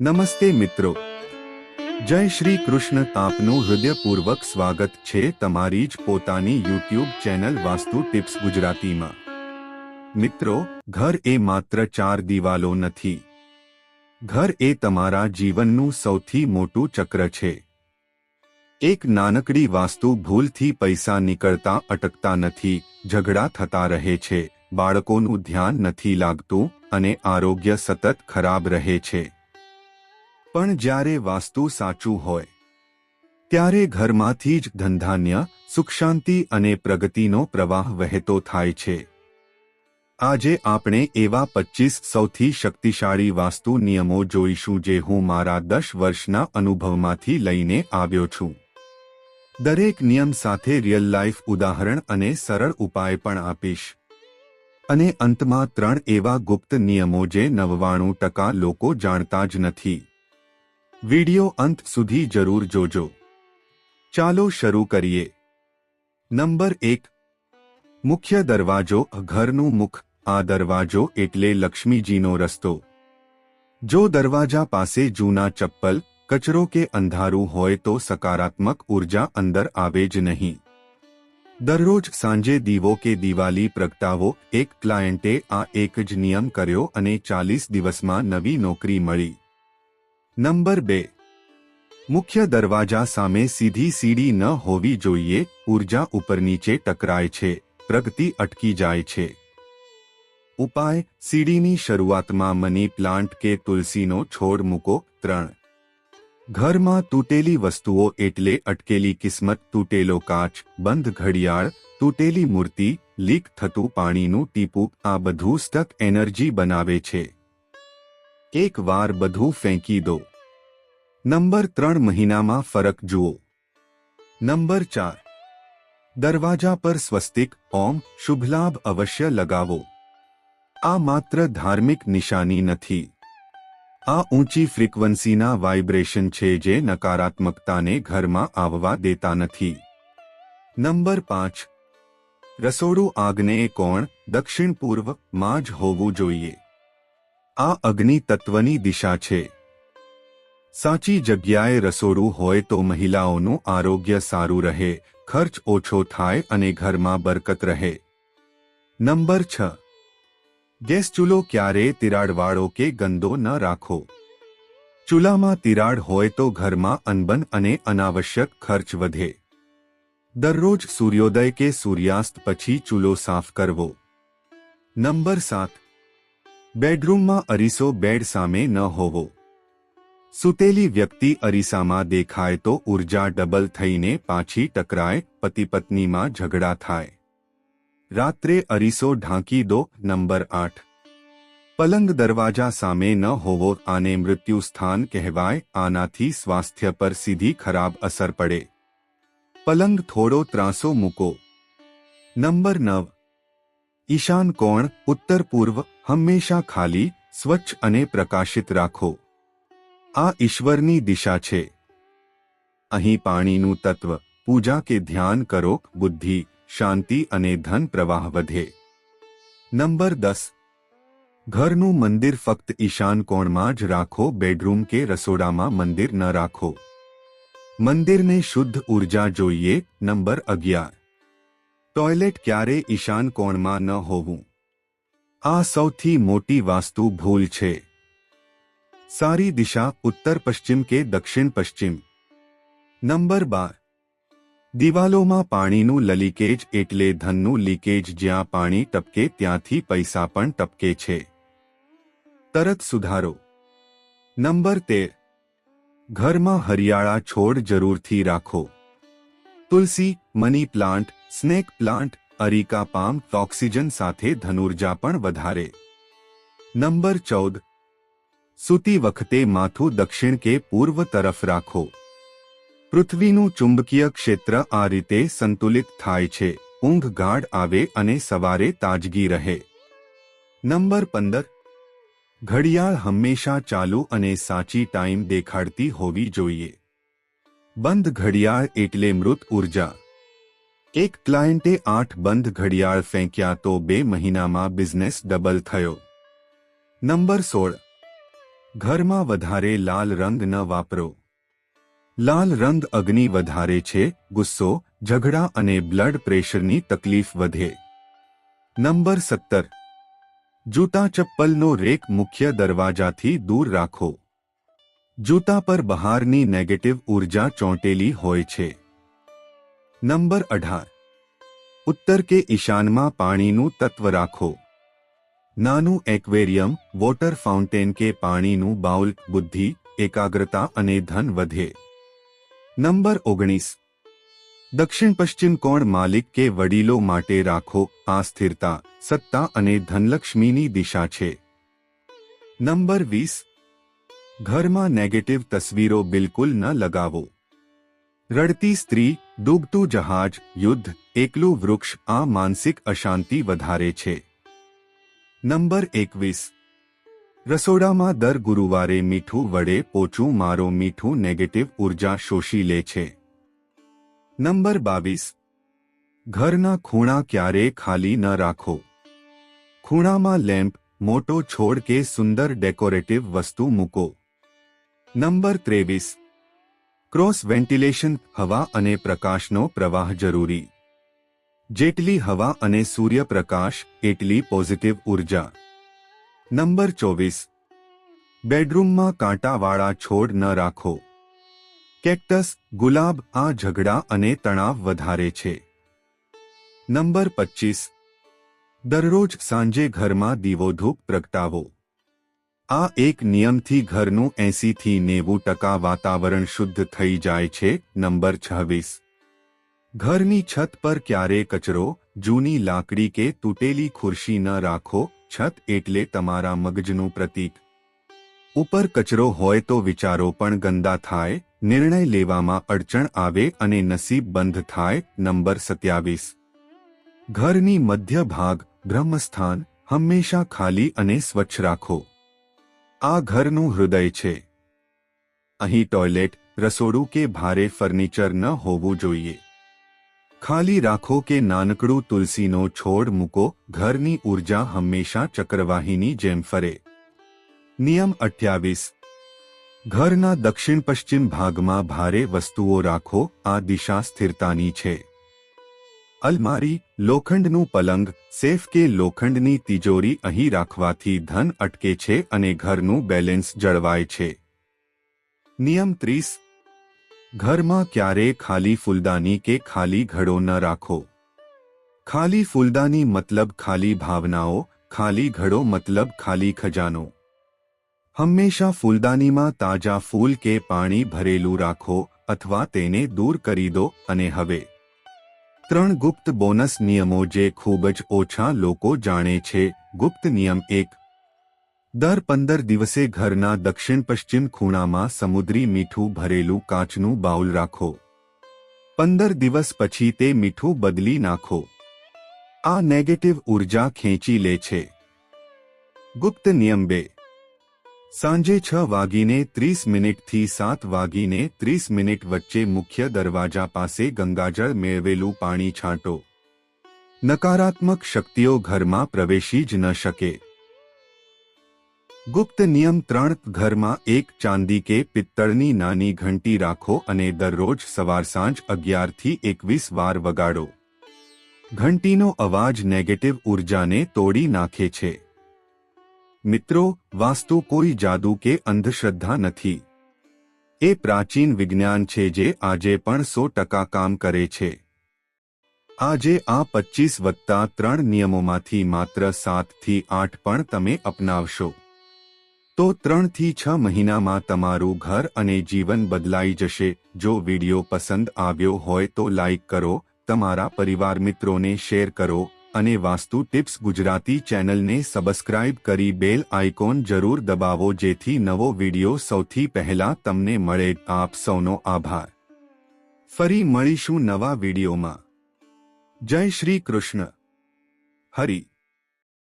નમસ્તે મિત્રો. જય શ્રી કૃષ્ણ આપનું હૃદયપૂર્વક સ્વાગત છે તમારી જ પોતાની યુટ્યુબ ચેનલ વાસ્તુ ટિપ્સ ગુજરાતીમાં. મિત્રો, ઘર એ માત્ર ચાર દિવાલો નથી. ઘર એ તમારા જીવનનું સૌથી મોટું ચક્ર છે. એક નાનકડી વાસ્તુ ભૂલથી પૈસા નીકળતા અટકતા નથી, ઝઘડા થતા રહે છે, બાળકોનું ધ્યાન નથી લાગતું અને આરોગ્ય સતત ખરાબ રહે છે. પણ જ્યારે વાસ્તુ સાચું હોય, ત્યારે ઘરમાંથી જ ધંધાન્ય સુખ શાંતિ અને પ્રગતિનો પ્રવાહ વહેતો થાય છે. આજે આપણે એવા પચીસ સૌથી શક્તિશાળી વાસ્તુ નિયમો જોઈશું જે હું મારા દસ વર્ષના અનુભવમાંથી લઈને આવ્યો છું. દરેક નિયમ સાથે રિયલ લાઈફ ઉદાહરણ અને સરળ ઉપાય પણ આપીશ. અને અંતમાં ત્રણ એવા ગુપ્ત નિયમો જે નવ્વાણું ટકા લોકો જાણતા જ નથી. વિડિયો અંત સુધી જરૂર જોજો. ચાલો શરૂ કરીએ. નંબર એક. મુખ્ય દરવાજો, ઘરનું મુખ. આ દરવાજો એટલે લક્ષ્મીજીનો રસ્તો. જો દરવાજા પાસે જૂના ચપ્પલ, કચરો કે અંધારું હોય તો સકારાત્મક ઊર્જા અંદર આવે જ નહીં. દરરોજ સાંજે દીવો કે દિવાલી પ્રગટાવો, એક ક્લાયન્ટે આ એક જ નિયમ કર્યો અને ચાલીસ દિવસમાં નવી નોકરી મળી. નંબર બે. મુખ્ય દરવાજા સામે સીધી સીડી ન હોવી જોઈએ, ઊર્જા ઉપર નીચે ટકરાય છે, પ્રગતિ અટકી જાય છે. ઉપાય, સીડીની શરૂઆતમાં મની પ્લાન્ટ કે તુલસીનો છોડ મૂકો, ત્રણ. ઘરમાં તૂટેલી વસ્તુઓ એટલે અટકેલી કિસ્મત, તૂટેલો કાચ, બંધ ઘડિયાળ, તૂટેલી મૂર્તિ, લીક થતું પાણીનું ટીપું, આ બધું સ્ટક એનર્જી બનાવે છે. એક વાર બધું ફેંકી દો. નંબર ત્રણ મહિનામાં ફરક જુઓ. નંબર ચાર. દરવાજા પર સ્વસ્તિક, ઓમ શુભલાભ અવશ્ય લગાવો. આ માત્ર ધાર્મિક નિશાની નથી. આ ઊંચી ફ્રીક્વન્સીના વાઇબ્રેશન છે જે નકારાત્મકતાને ઘરમાં આવવા દેતા નથી. નંબર પાંચ. રસોડું આગ્નેય કોણ દક્ષિણ પૂર્વમાં જ હોવું જોઈએ. આ અગ્નિ તત્વની દિશા છે. સાચી જગ્યાએ રસોડું હોય તો મહિલાઓનું આરોગ્ય સારું રહે, ખર્ચ ઓછો થાય અને ઘરમાં બરકત રહે. નંબર છ. ગેસ ચૂલો ક્યારે તિરાડવાળો કે ગંદો ન રાખો? ચૂલામાં તિરાડ હોય તો ઘરમાં અનબન અને અનાવશ્યક ખર્ચ વધે. દરરોજ સૂર્યોદય કે સૂર્યાસ્ત પછી ચૂલો સાફ કરવો. નંબર સાત. બેડરૂમમાં અરીસો બેડ સામે ન હોવો. સુતેલી વ્યક્તિ અરીસામાં દેખાય તો ઊર્જા ડબલ થઈને પાછી ટકરાય પતિ પત્નીમાં ઝઘડા થાય. રાત્રે અરીસો ઢાંકી દો, નંબર આઠ. પલંગ દરવાજા સામે ન હોવો, આને મૃત્યુ સ્થાન કહેવાય, આનાથી સ્વાસ્થ્ય પર સીધી ખરાબ અસર પડે. પલંગ થોડો ત્રાસો મૂકો. નંબર નવ. ઈશાન કોણ ઉત્તર પૂર્વ હંમેશા ખાલી, સ્વચ્છ અને પ્રકાશિત રાખો. આ ઈશ્વરની દિશા છે. અહીં પાણીનું તત્વ, પૂજા કે ધ્યાન કરો, બુદ્ધિ, શાંતિ અને ધન પ્રવાહ વધે. નંબર દસ. ઘરનું મંદિર ફક્ત ઈશાન કોણમાં જ રાખો, બેડરૂમ કે રસોડામાં મંદિર ન રાખો. મંદિરને શુદ્ધ ઊર્જા જોઈએ, નંબર અગિયાર. ટોયલેટ ક્યારે ઈશાન કોણમાં ન હોવું. આ સૌથી મોટી વાસ્તુ ભૂલ છે. સારી દિશા ઉત્તર પશ્ચિમ કે દક્ષિણ પશ્ચિમ. નંબર બાર. દિવાલોમાં પાણીનું લલીકેજ એટલે ધનનું લીકેજ જ્યાં પાણી ટપકે ત્યાંથી પૈસા પણ ટપકે છે. તરત સુધારો. નંબર તેર. ઘરમાં હરિયાળા છોડ જરૂરથી રાખો. Tulsi, money plant, snake plant areca palm oxygen સાથે ધનુર્જા પણ વધારે. નંબર ચૌદ. સૂતી વખતે માથું દક્ષિણ કે પૂર્વ તરફ રાખો. પૃથ્વીનું ચુંબકીય ક્ષેત્ર આ રીતે સંતુલિત થાય છે. ઊંઘ ગાઢ આવે અને સવારે તાજગી રહે. નંબર પંદર. ઘડિયાળ હંમેશા ચાલુ અને સાચી ટાઈમ દેખાડતી હોવી જોઈએ. બંધ ઘડિયાળ એટલે મૃત ઊર્જા. એક ક્લાયન્ટે આઠ બંધ ઘડિયાળ ફેંક્યા તો બે મહિનામાં બિઝનેસ ડબલ થયો. નંબર સોળ. ઘરમાં વધારે લાલ રંગ ન વાપરો. લાલ રંગ અગ્નિ વધારે છે, ગુસ્સો, ઝઘડા અને બ્લડ પ્રેશરની તકલીફ વધે. નંબર સત્તર. જૂતા ચપ્પલનો રેક મુખ્ય દરવાજાથી દૂર રાખો. જૂતા પર બહારની નેગેટિવ ઊર્જા ચોંટેલી હોય છે. નંબર અઢાર. ઉત્તર કે ઈશાનમાં પાણીનું તત્વ રાખો. નાનું એક્વેરિયમ, વોટર ફાઉન્ટેન કે પાણીનું બાઉલ, બુદ્ધિ, એકાગ્રતા અને ધન વધે. નંબર ઓગણીસ. દક્ષિણ પશ્ચિમ કોણ માલિક કે વડીલો માટે રાખો આ સ્થિરતા, સત્તા અને ધનલક્ષ્મીની દિશા છે. નંબર વીસ. ઘરમાં નેગેટિવ તસવીરો બિલકુલ ન લગાવો. રડતી સ્ત્રી ડૂબતું જહાજ, યુદ્ધ, એકલું વૃક્ષ, આ માનસિક અશાંતિ વધારે છે. નંબર એકવીસ. રસોડામાં દર ગુરુવારે મીઠું વડે પોચું મારો મીઠું નેગેટિવ ઊર્જા શોષી લે છે. નંબર બાવીસ. ઘરના ખૂણા ક્યારેય ખાલી ન રાખો. ખૂણામાં લેમ્પ, મોટો છોડ કે સુંદર ડેકોરેટિવ વસ્તુ મૂકો. નંબર ત્રેવીસ. ક્રોસ વેન્ટિલેશન, હવા અને પ્રકાશનો પ્રવાહ જરૂરી. જેટલી હવા અને સૂર્યપ્રકાશ એટલી પોઝિટિવ ઊર્જા. નંબર ચોવીસ. બેડરૂમમાં કાંટાવાળા છોડ ન રાખો. કેક્ટસ, ગુલાબ આ ઝઘડા અને તણાવ વધારે છે. નંબર પચીસ. દરરોજ સાંજે ઘરમાં દીવો ધૂપ પ્રગટાવો. આ એક નિયમથી ઘરનું એંસીથી નેવું ટકા વાતાવરણ શુદ્ધ થઈ જાય છે, નંબર છવ્વીસ. ઘરની છત પર ક્યારે કચરો, જૂની લાકડી કે તૂટેલી ખુરશી ન રાખો, છત એટલે તમારા મગજનું પ્રતીક. ઉપર કચરો હોય તો વિચારો પણ ગંદા થાય, નિર્ણય લેવામાં અડચણ આવે અને નસીબ બંધ થાય, નંબર સત્યાવીસ. ઘરની મધ્ય ભાગ બ્રહ્મસ્થાન, હંમેશા ખાલી અને સ્વચ્છ રાખો. આ ઘરનું હૃદય છે. અહીં ટોયલેટ, રસોડું કે ભારે ફર્નિચર ન હોવું જોઈએ. ખાલી રાખો કે નાનકડું તુલસીનો છોડ મૂકો, ઘરની ઊર્જા હંમેશા ચક્રવાહીની જેમ ફરે. નિયમ અઠ્યાવીસ. ઘરના દક્ષિણ પશ્ચિમ ભાગમાં ભારે વસ્તુઓ રાખો, આ દિશા સ્થિરતાની છે. અલમારી, લોખંડનું પલંગ, સેફ કે લોખંડની તિજોરી અહીં રાખવાથી ધન અટકે છે અને ઘરનું બેલેન્સ જળવાય છે. નિયમ ત્રીસ. ઘરમાં ક્યારેય ખાલી ફૂલદાની કે ખાલી ઘડો ન રાખો. ખાલી ફૂલદાની મતલબ ખાલી ભાવનાઓ, ખાલી ઘડો મતલબ ખાલી ખજાનો. હંમેશા ફૂલદાનીમાં તાજા ફૂલ કે પાણી ભરેલું રાખો અથવા તેને દૂર કરી દો અને હવે ત્રણ ગુપ્ત બોનસ નિયમો જે ખૂબ જ ઓછા લોકો જાણે છે. ગુપ્ત નિયમ એક. દર પંદર દિવસે ઘરના દક્ષિણ પશ્ચિમ ખૂણામાં સમુદ્રી મીઠું ભરેલું કાચનું બાઉલ રાખો. પંદર દિવસ પછી તે મીઠું બદલી નાખો. આ નેગેટિવ ઊર્જા ખેંચી લે છે. ગુપ્ત નિયમ બે. સાંજે છ વાગીને ત્રીસ મિનિટથી સાત વાગીને ત્રીસ મિનિટ વચ્ચે મુખ્ય દરવાજા પાસે ગંગાજળ મેળવેલું પાણી છાંટો. નકારાત્મક શક્તિઓ ઘરમાં પ્રવેશી જ ન શકે. ગુપ્ત નિયમ ત્રણ ઘરમાં એક ચાંદી કે પિત્તળની નાની ઘંટી રાખો અને દરરોજ સવાર સાંજ અગિયારથી એકવીસ વાર વગાડો. ઘંટીનો અવાજ નેગેટિવ ઉર્જાને તોડી નાખે છે. મિત્રો, વાસ્તુ કોઈ જાદુ કે અંધશ્રદ્ધા નથી. એ પ્રાચીન વિજ્ઞાન છે જે આજે પણ સો ટકા કામ કરે છે. આજે આ પચીસ વત્તા ત્રણ નિયમોમાંથી માત્ર સાતથી આઠ પણ તમે અપનાવશો. તો ત્રણથી છ મહિનામાં તમારું ઘર અને જીવન બદલાઈ જશે. જો વીડિયો પસંદ આવ્યો હોય તો લાઇક કરો, તમારા પરિવાર મિત્રોને શેર કરો અને વાસ્તુ ટિપ્સ ગુજરાતી ચેનલને સબસ્ક્રાઇબ કરી બેલ આઇકોન જરૂર દબાવો જેથી નવો વિડિયો સૌથી પહેલા તમને મળે. આપ સૌનો આભાર. ફરી મળીશું નવા વિડિયોમાં. જય શ્રી કૃષ્ણ. હરી.